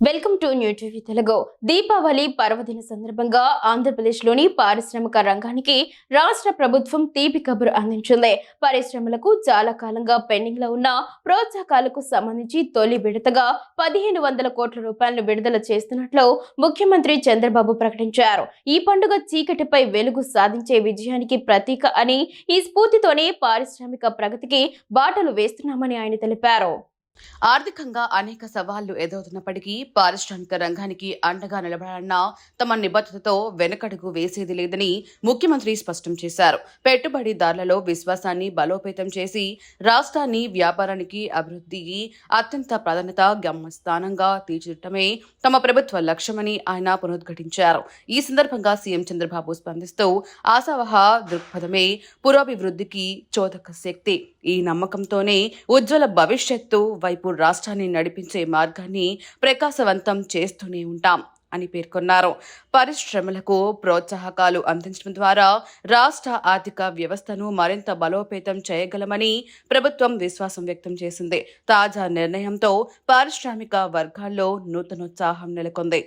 Welcome to new TV Telugu Deepavali పర్వదిన సందర్భంగా ఆంధ్రప్రదేశ్లోని పారిశ్రామిక రంగానికి రాష్ట్ర ప్రభుత్వం తీపి కబురు అందించింది. పరిశ్రమలకు చాలా కాలంగా పెండింగ్లో ఉన్న ప్రోత్సాహకాలకు సంబంధించి తొలి విడతగా పదిహేను వందల కోట్ల రూపాయలను విడుదల చేస్తున్నట్లు ముఖ్యమంత్రి చంద్రబాబు ప్రకటించారు. ఈ పండుగ చీకటిపై వెలుగు సాధించే విజయానికి ప్రతీక అని ఈ స్ఫూర్తితోనే పారిశ్రామిక ప్రగతికి బాటలు వేస్తున్నామని ఆయన తెలిపారు. ఆర్థికంగా అనేక సవాళ్ళు ఎదురవుతున్నప్పటికీ పారిశ్రామిక రంగానికి అండగా నిలబడాలన్న తమ నిబద్ధతతో వెనకడుగు వేసేది లేదని ముఖ్యమంత్రి స్పష్టం చేశారు. పెట్టుబడిదారులలో విశ్వాసాన్ని బలోపేతం చేసి రాష్ట్రాన్ని వ్యాపారానికి అభివృద్ధికి అత్యంత ప్రాధాన్యత గమ్యస్థానంగా తీర్చిదిద్దటమే తమ ప్రభుత్వ లక్ష్యమని ఆయన పునరుద్ఘటించారు. ఈ సందర్భంగా సీఎం చంద్రబాబు స్పందిస్తూ ఆశావహ దృక్పథమే పురాభివృద్ధికి చోదక శక్తి. ఈ నమ్మకంతోనే ఉజ్వల భవిష్యత్తు వైపు రాష్ట్రాన్ని నడిపించే మార్గాన్ని ప్రకాశవంతం చేస్తూనే ఉంటాం అని పేర్కొన్నారు. పరిశ్రమలకు ప్రోత్సాహకాలు అందించడం ద్వారా రాష్ట్ర ఆర్థిక వ్యవస్థను మరింత బలోపేతం చేయగలమని ప్రభుత్వం విశ్వాసం వ్యక్తం చేసింది. తాజా నిర్ణయంతో పారిశ్రామిక వర్గాల్లో నూతనోత్సాహం నెలకొంది.